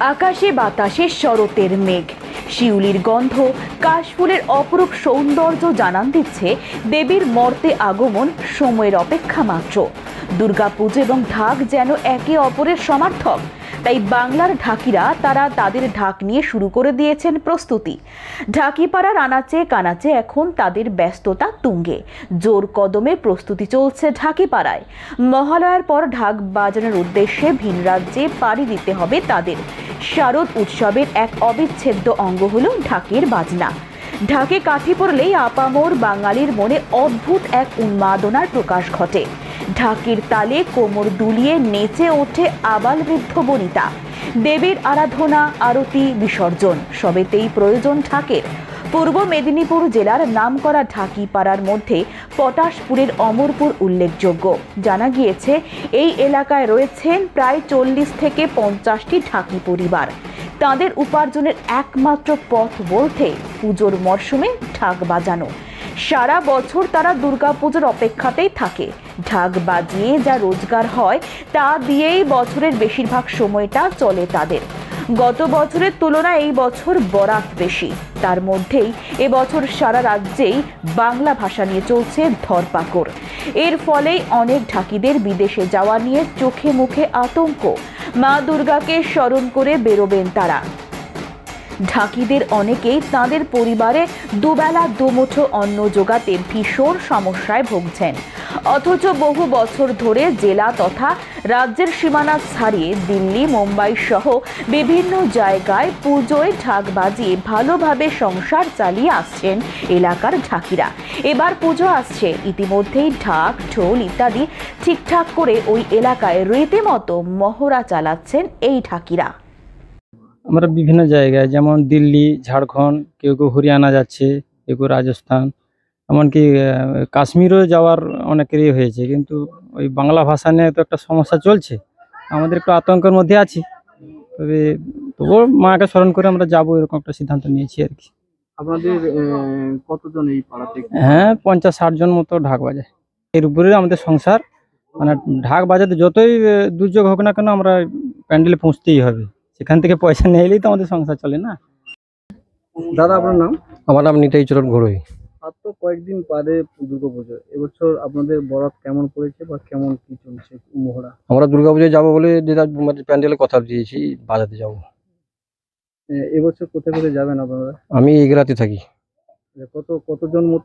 আকাশে বাতাসে শরতের মেঘ। শিউলির গন্ধ কাশফুলের অপরূপ সৌন্দর্য জানান দিচ্ছে দেবীর মর্তে আগমন সময়ের অপেক্ষা মাত্র। দুর্গাপুজো এবং ঢাক যেন একে অপরের সমার্থক। তাই বাংলার ঢাকিরা তারা তাদের ঢাক নিয়ে শুরু করে দিয়েছেন প্রস্তুতি। ঢাকিপাড়ার আনাচে কানাচে এখন তাদের ব্যস্ততা তুঙ্গে। জোর কদমে প্রস্তুতি চলছে ঢাকিপাড়ায়। মহালয়ার পর ঢাক বাজানোর উদ্দেশ্যে ভিন রাজ্যে পাড়ি দিতে হবে তাদের। শারদ উৎসবের এক অবিচ্ছেদ্য অঙ্গ হল ঢাকের বাজনা। ঢাকে কাঠি পড়লেই আপামোর বাঙালির মনে অদ্ভুত এক উন্মাদনার প্রকাশ ঘটে। ঢাকির তালে কোমর দুলিয়ে নেচে ওঠে আবাল বৃদ্ধ বনিতা। দেবীর আরাধনা, আরতি, বিসর্জন, সবেতেই প্রয়োজন ঢাকের। পূর্ব মেদিনীপুর জেলার নামকরা ঢাকি পাড়ার মধ্যে পটাশপুরের অমরপুর উল্লেখযোগ্য। জানা গিয়েছে, এই এলাকায় রয়েছেন প্রায় চল্লিশ থেকে পঞ্চাশটি ঢাকি পরিবার। তাদের উপার্জনের একমাত্র পথ বলতে পুজোর মরশুমে ঢাক বাজানো। সারা বছর তারা দুর্গাপুজোর অপেক্ষাতেই থাকে। ঢাক বাজিয়ে যা রোজগার হয়, তা দিয়েই বছরের বেশিরভাগ সময়টা চলে তাদের। গত বছরের তুলনায় এই বছর বরাত বেশি। তার মধ্যেই এবছর সারা রাজ্যেই বাংলা ভাষা নিয়ে চলছে ধরপাকড়। এর ফলেই অনেক ঢাকিদের বিদেশে যাওয়া নিয়ে চোখে মুখে আতঙ্ক। মা দুর্গাকে স্মরণ করে বেরোবেন তারা। ঢাকিদের অনেকেই তাদের পরিবারে দুবেলা দুমুঠো অন্ন জোগাতে ভীষণ সমস্যায় ভুগছেন। অথচ বহু বছর ধরে জেলা তথা রাজ্যের সীমানা ছাড়িয়ে দিল্লি, মুম্বাই সহ বিভিন্ন জায়গায় পুজোয় ঢাক বাজিয়ে ভালোভাবে সংসার চালিয়ে আসছেন এলাকার ঢাকিরা। এবার পুজো আসছে। ইতিমধ্যেই ঢাক, ঢোল ইত্যাদি ঠিকঠাক করে ওই এলাকায় রীতিমতো মহড়া চালাচ্ছেন এই ঢাকিরা। আমরা বিভিন্ন জায়গায়, যেমন দিল্লি, ঝাড়খণ্ড, কেউ কেউ হরিয়ানা যাচ্ছে, কেউ কেউ রাজস্থান এমনকি কাশ্মীরও যাওয়ার অনেকেরই হয়েছে কিন্তু ওই বাংলা ভাষা নিয়ে তো একটা সমস্যা চলছে। আমাদের একটু আতঙ্কের মধ্যে আছি। তবে তবুও মাকে স্মরণ করে আমরা যাব এরকম একটা সিদ্ধান্ত নিয়েছি আর কি। আপনাদের কতজন এই পাড়াতে হ্যাঁ পঞ্চাশ ষাট জন মতো ঢাক বাজায় এর উপরে আমাদের সংসার। মানে ঢাক বাজাতে যতই দুর্যোগ হোক না কেন আমরা প্যান্ডেলে পৌঁছতেই হবে। সেখান থেকে পয়সা নিয়ে এলেই তো আমাদের সংসার চলে না। দাদা আপনার নাম? আমার নাম নিতাই চরণ ঘড়ই আর তো কয়েকদিন বাদে দুর্গা পুজো এবছর আপনাদের বরাত কেমন পড়েছে বা কেমন কি চলছে মহড়া আমরা দুর্গাপুজোয় যাব বলে যেটা মানে প্যান্ডেলে কথা দিয়েছি বাজাতে যাব। এবছর কোথায় কোথায় যাবেন আপনারা? আমি এগরাতে থাকি। কত কতজন মতো